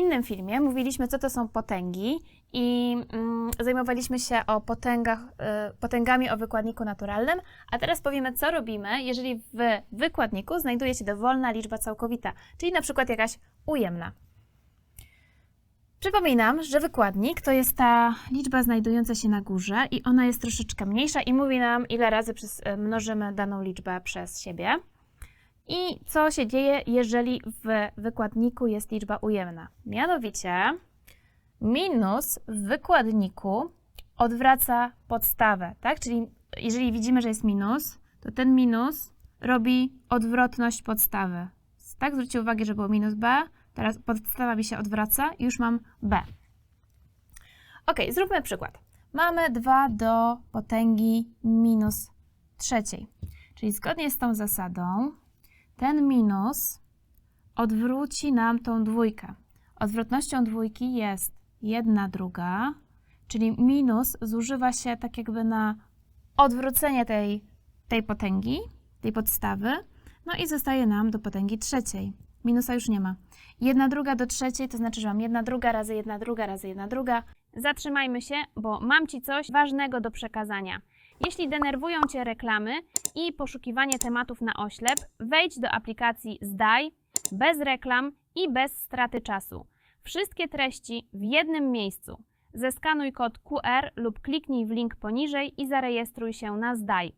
innym filmie mówiliśmy, co to są potęgi i mm, zajmowaliśmy się o potęgach, y, potęgami o wykładniku naturalnym, a teraz powiemy, co robimy, jeżeli w wykładniku znajduje się dowolna liczba całkowita, czyli na przykład jakaś ujemna. Przypominam, że wykładnik to jest ta liczba znajdująca się na górze i ona jest troszeczkę mniejsza i mówi nam, ile razy przez, y, mnożymy daną liczbę przez siebie. I co się dzieje, jeżeli w wykładniku jest liczba ujemna? Mianowicie minus w wykładniku odwraca podstawę, tak? Czyli jeżeli widzimy, że jest minus, to ten minus robi odwrotność podstawy. Tak? Zwróćcie uwagę, że było minus b, teraz podstawa mi się odwraca i już mam b. Ok, zróbmy przykład. Mamy 2 do potęgi minus trzeciej. Czyli zgodnie z tą zasadą ten minus odwróci nam tą dwójkę. Odwrotnością dwójki jest jedna druga, czyli minus zużywa się tak jakby na odwrócenie tej, tej potęgi, tej podstawy, no i zostaje nam do potęgi trzeciej. Minusa już nie ma. Jedna druga do trzeciej, to znaczy, że mam jedna druga razy jedna druga razy jedna druga. Zatrzymajmy się, bo mam Ci coś ważnego do przekazania. Jeśli denerwują Cię reklamy i poszukiwanie tematów na oślep, wejdź do aplikacji Zdaj bez reklam i bez straty czasu. Wszystkie treści w jednym miejscu. Zeskanuj kod QR lub kliknij w link poniżej i zarejestruj się na Zdaj.